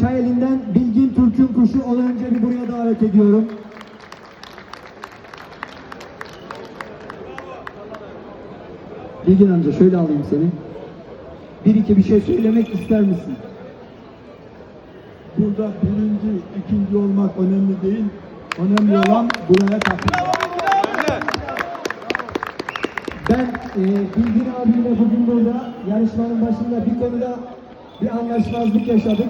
Çayeli'nden Bilgin Türk'ün kuşu onu önce bir buraya davet ediyorum. Bilgin amca şöyle alayım seni. Bir iki bir şey söylemek ister misin? Burada birinci, ikinci olmak önemli değil. Önemli olan buraya katılmak. Ben e, Bilgin abiyle bugün burada yarışmanın başında bir konuda bir anlaşmazlık yaşadık.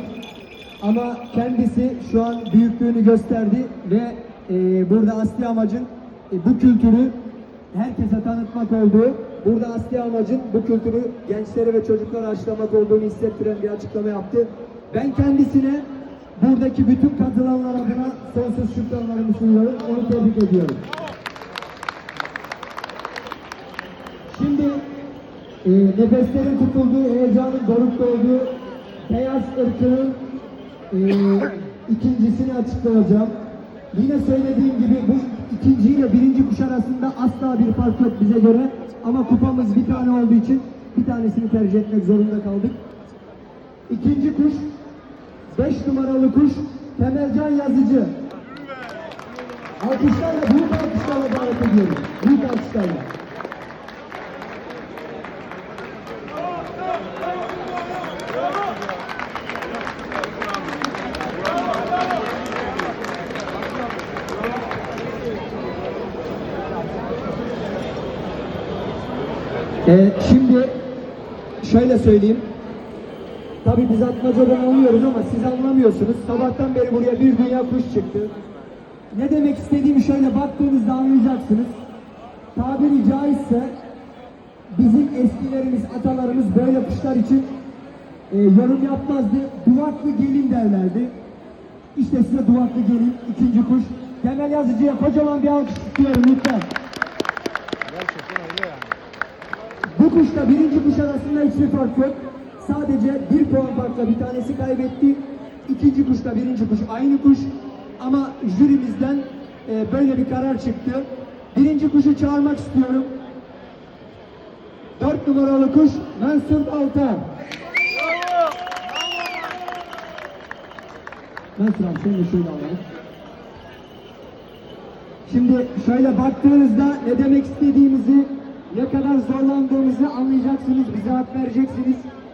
Ama kendisi şu an büyüklüğünü gösterdi ve e, burada asli amacın e, bu kültürü herkese tanıtmak olduğu, burada asli amacın bu kültürü gençlere ve çocuklara aşılamak olduğunu hissettiren bir açıklama yaptı. Ben kendisine buradaki bütün katılanlar adına sonsuz şükranlarımı sunuyorum. Onu tebrik ediyorum. Şimdi e, nefeslerin tutulduğu, heyecanın dorukta olduğu beyaz ırkının ikincisini açıklayacağım. Yine söylediğim gibi bu ikinci ile birinci kuş arasında asla bir fark yok bize göre. Ama kupamız bir tane olduğu için bir tanesini tercih etmek zorunda kaldık. İkinci kuş, 5 numaralı kuş Temelcan Yazıcı. Alkışlarla, büyük alkışlarla davet ediyoruz. Büyük alkışlarla. Ee, şimdi şöyle söyleyeyim. Tabii biz atmacadan anlıyoruz ama siz anlamıyorsunuz. Sabahtan beri buraya bir dünya kuş çıktı. Ne demek istediğimi şöyle baktığınızda anlayacaksınız. Tabiri caizse bizim eskilerimiz, atalarımız böyle kuşlar için e, yorum yapmazdı. Duvaklı gelin derlerdi. İşte size duvaklı gelin, ikinci kuş. Temel Yazıcı'ya kocaman bir alkış istiyorum lütfen. Bu kuşla birinci kuş arasında hiçbir fark yok. Sadece bir puan farkla bir tanesi kaybetti. İkinci kuşla birinci kuş aynı kuş. Ama jürimizden e, böyle bir karar çıktı. Birinci kuşu çağırmak istiyorum. Dört numaralı kuş Mansur Altan. Mansur abi seni de şöyle alalım. Şimdi şöyle baktığınızda ne demek istediğimizi, ne kadar zorlandığımızı anlayacaksınız, bize hak vereceksiniz.